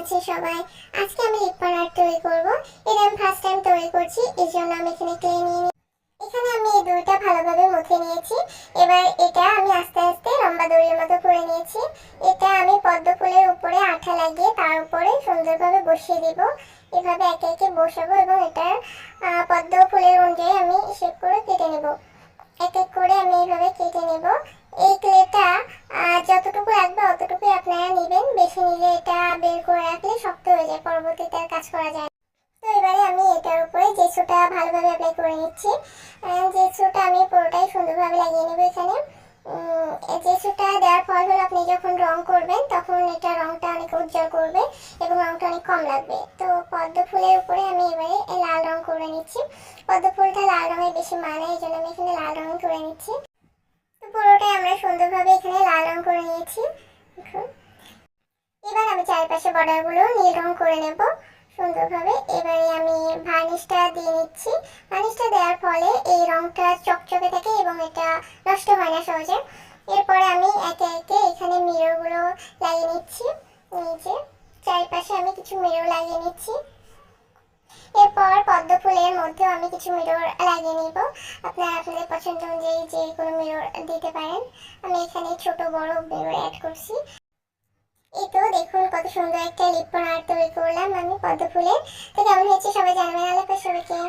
আছে সবাই। আজকে আমি লিপন আর্ট তৈরি করব। এটা আমি ফার্স্ট টাইম তৈরি করছি, এই জন্য আমি এখানে ক্লে নিয়ে নিই এখানে আমি এই দুইটা ভালোভাবে মুছে নিয়েছি। এবার এটা আমি আস্তে আস্তে লম্বা দড়ির মতো করে নিয়েছি। এটা আমি পদ্ম ফুলের উপরে আঠা লাগিয়ে তার উপরে সুন্দরভাবে বসিয়ে দিব। এভাবে একে একে বসাবো এবং এটার পদ্ম ফুলের অনুযায়ী আমি শেপ করে কেটে নেব। এক এক করে আমি এইভাবে কেটে নেব এই ক্লেটা যতটুকু লাগবে অতটুকু আপনারা নেবেন বেশি নিলে এটা বের করে রাখলে শক্ত হয়ে যায়, পরবর্তীতে আর কাজ করা যায়। তো এবারে আমি এটার উপরে জেসুটা ভালোভাবে অ্যাপ্লাই করে নিচ্ছি জেসুটা আমি পুরোটাই সুন্দরভাবে লাগিয়ে নেব এখানে। জেসুটা দেওয়ার ফল হলো আপনি যখন রং করবেন, তখন এটা রংটা অনেক উজ্জ্বল করবে এবং রংটা অনেক কম লাগবে। তো পদ্ম ফুলের উপরে আমি এবারে লাল রং করে নিচ্ছি। পদ্ম ফুলটা লাল রঙের বেশি মানায় এই জন্য আমি এখানে লাল রং করে নিচ্ছি। পুরোটাই আমরা সুন্দরভাবে এখানে লাল রং করে নিয়েছি। দেখুন। আমি চারপাশে বর্ডারগুলো নীল রং করে নেব। সুন্দরভাবে এবারে আমি ভার্নিশটা দিয়ে নিচ্ছি। ভার্নিশটা দেওয়ার ফলে এই রংটা চকচকে থাকে এবং এটা নষ্ট হয় না সহজে। এরপরে আমি একে একে এখানে মিররগুলো লাগিয়ে নিচ্ছি। নিচে চারপাশে আমি কিছু মিরর লাগিয়ে নিচ্ছি। এরপর পদ্ম ফুলের মধ্যেও আমি কিছু মিরর লাগিয়ে নিব। আপনারা আপনাদের পছন্দ অনুযায়ী যে কোনো মিরর দিতে পারেন। আমি এখানে ছোট বড় মিরর অ্যাড করছি। এই তো দেখুন সুন্দর একটা লিপ আর্ট তৈরি করলাম আমি পদ্ম ফুলের তো কেমন হয়েছে সবাই জানবেন, আল্লাহ সবাইকে।